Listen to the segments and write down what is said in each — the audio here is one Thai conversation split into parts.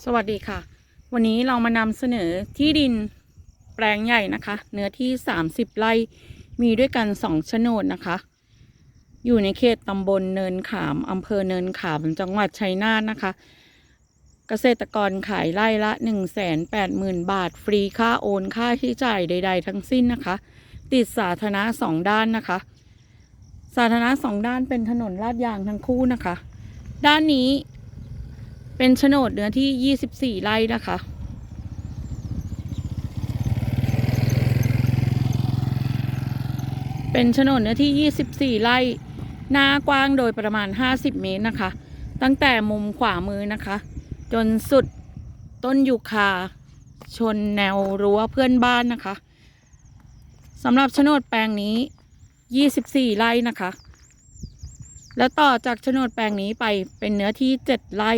สวัสดีค่ะ วันนี้เรามานำเสนอที่ดินแปลงใหญ่นะคะ เนื้อที่ 30 ไร่มีด้วยกัน 2 โฉนดนะคะ อยู่ในเขตตำบลเนินขามอำเภอเนินขามจังหวัดชัยนาทนะคะ เกษตรกรขายไร่ละ 180,000 บาท ฟรีค่าโอนค่าที่จ่ายใด ๆ ทั้งสิ้นนะคะ ติดสาธารณะสองด้านนะคะ สาธารณะสองด้านเป็นถนนลาดยางทั้งคู่นะคะ ด้านนี้ เป็นโฉนดเนื้อที่ 24 ไร่นะคะ เป็นโฉนดเนื้อที่ 24 ไร่ หน้ากว้างโดยประมาณ 50 เมตรนะคะ ตั้งแต่มุมขวามือนะคะ จนสุดต้นยูคาชนแนวรั้วเพื่อนบ้านนะคะสำหรับโฉนดแปลงนี้ 24 ไร่นะคะ แล้วต่อจากโฉนดแปลงนี้ไปเป็นเนื้อที่ 7 ไร่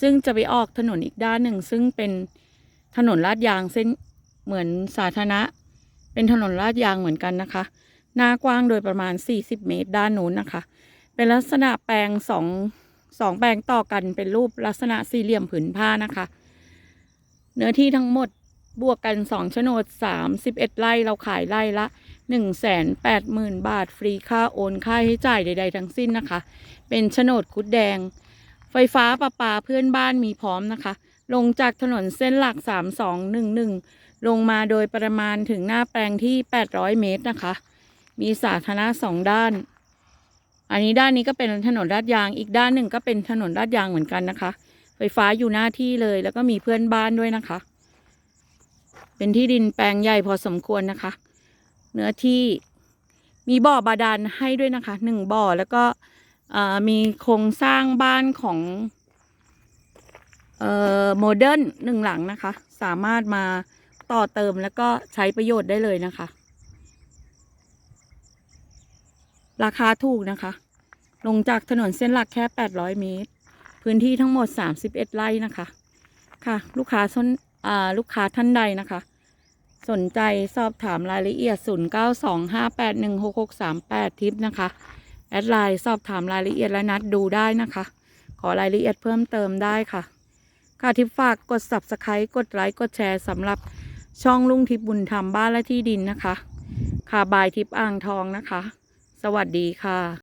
ซึ่งจะไปออกถนนอีกด้านหนึ่ง ซึ่งเป็นถนนลาดยางเส้นเหมือนสาธารณะ เป็นถนนลาดยางเหมือนกันนะคะ หน้ากว้างโดยประมาณ 40 เมตรด้านนู้นนะคะ เป็นลักษณะแปลงสองสองแปลงต่อกันเป็นรูปลักษณะสี่เหลี่ยมผืนผ้านะคะ เนื้อที่ทั้งหมดบวกกันสองโฉนด31ไร่เราขายไร่ละ180,000บาทฟรีค่าโอนค่าให้จ่ายใด ๆ ทั้งสิ้นนะคะ เป็นโฉนดคุดแดง ไฟฟ้าประปาเพื่อนบ้านมีพร้อมนะคะ ลงจากถนนเส้นหลัก 3211 ลงมาโดยประมาณถึงหน้าแปลงที่ 800 เมตรนะคะ มีสาธารณะสองด้าน อันนี้ด้านนี้ก็เป็นถนนลาดยาง อีกด้านหนึ่งก็เป็นถนนลาดยางเหมือนกันนะคะ ไฟฟ้าอยู่หน้าที่เลย แล้วก็มีเพื่อนบ้านด้วยนะคะ เป็นที่ดินแปลงใหญ่พอสมควรนะคะ เนื้อที่มีบ่อบาดาลให้ด้วยนะคะหนึ่งบ่อแล้วก็ มีโครงสร้างบ้านของโมเดิร์นหนึ่งหลังนะคะ สามารถมาต่อเติมแล้วก็ใช้ประโยชน์ได้เลยนะคะ ราคาถูกนะคะ ลงจากถนนเส้นหลักแค่ 800 เมตร พื้นที่ทั้งหมด 31 ไร่นะคะ ค่ะ ลูกค้าสนลูกค้าท่านใดนะคะ สนใจสอบถามรายละเอียด 0925816638 ทิปนะคะ แอดไลน์สอบถามรายละเอียดและนัดดูได้นะคะ ขอรายละเอียดเพิ่มเติมได้ค่ะ ค่ะทิปฝากกด subscribe กดไลค์กดแชร์สำหรับช่องลุงทิพย์บุญธรรมบ้านและที่ดินนะคะ ค่ะบายทิพย์อ่างทองนะคะ สวัสดีค่ะ